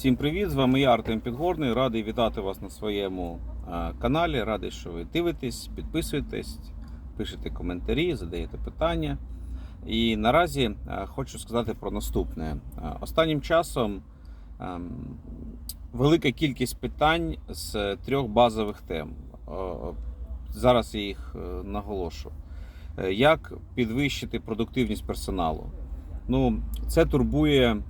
Всім привіт! З вами я Артем Підгорний. Радий вітати вас на своєму е, каналі. Радий, що ви дивитесь, підписуєтесь, пишете коментарі, задаєте питання. І наразі е, хочу сказати про наступне. Е, Останнім часом ем, велика кількість питань з трьох базових тем. Зараз я їх наголошу. Як підвищити продуктивність персоналу? Ну, це турбує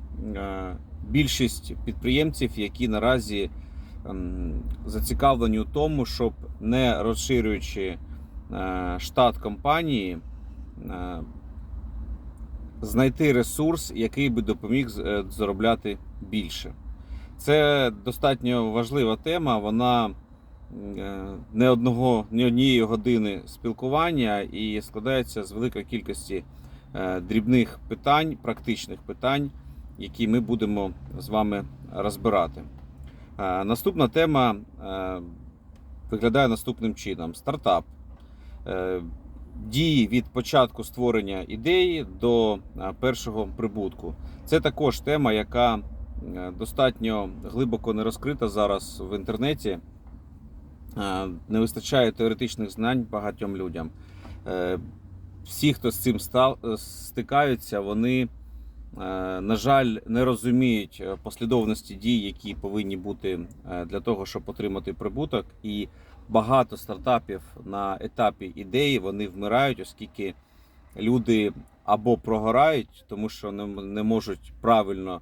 більшість підприємців, які наразі ем, зацікавлені у тому, щоб не розширюючи е, штат компанії, е, знайти ресурс, який би допоміг е, заробляти більше. Це достатньо важлива тема. Вона не одного, не однієї години спілкування і складається з великої кількості дрібних питань, практичних питань, які ми будемо з вами розбирати. Е, Наступна тема е, виглядає наступним чином: стартап. Е, Дії від початку створення ідеї до першого прибутку. Це також тема, яка достатньо глибоко не розкрита зараз в інтернеті. Не вистачає теоретичних знань багатьом людям. Всі, хто з цим стикаються, вони, на жаль, не розуміють е, послідовності дій, які повинні бути е, для того, щоб отримати прибуток. І багато стартапів на етапі ідеї вони вмирають, оскільки люди або прогорають, тому що не, можуть правильно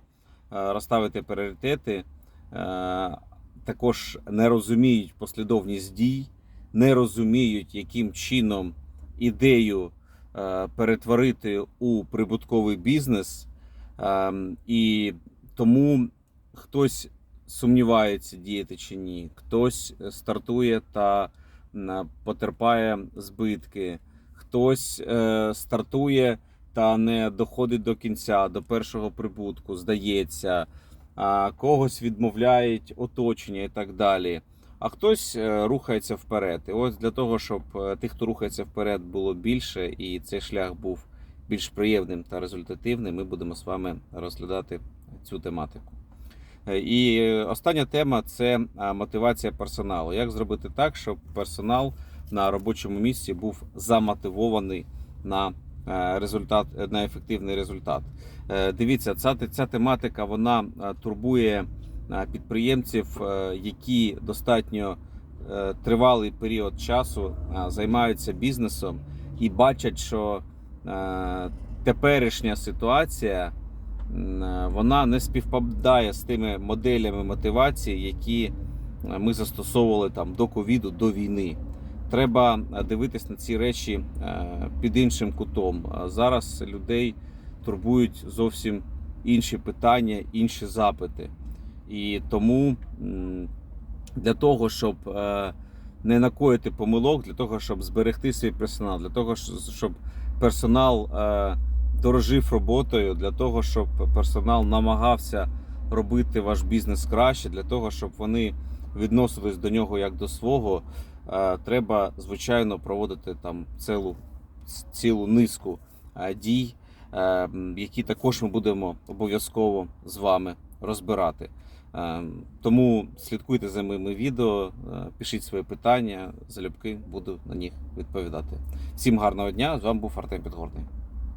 е, розставити пріоритети, е, також не розуміють послідовність дій, не розуміють, яким чином ідею е, перетворити у прибутковий бізнес. Ем, І тому хтось сумнівається, діяти чи ні, хтось стартує та потерпає збитки, хтось е, стартує та не доходить до кінця, до першого прибутку, здається, когось відмовляють оточення і так далі. А хтось е, рухається вперед. І ось для того, щоб е, тих, хто рухається вперед, було більше, і цей шлях був більш приємним та результативним, ми будемо з вами розглядати цю тематику. Е, І остання тема це мотивація персоналу. Як зробити так, щоб персонал на робочому місці був замотивований на е, результат, на ефективний результат. Е, Дивіться, ця, ця тематика вона турбує підприємців, які достатньо тривалий період часу займаються бізнесом і бачать, що теперішня ситуація е, вона не співпадає з тими моделями мотивації, які е, ми застосовували там до ковіду, до війни. Треба е, дивитись на ці речі е, під іншим кутом. Зараз людей турбують зовсім інші питання, інші запити. І тому для того, щоб е, не накоїти помилок, для того, щоб зберегти свій персонал, для того, щоб персонал е, дорожив роботою, для того, щоб персонал намагався робити ваш бізнес краще, для того, щоб вони відносились до нього як до свого, е, треба звичайно проводити там цілу, цілу низку е, дій, які також ми будемо обов'язково з вами розбирати. Е, Тому слідкуйте за моїми відео, е, пишіть свої питання, залюбки буду на них відповідати. Всім гарного дня! З вами був Артем Підгорний.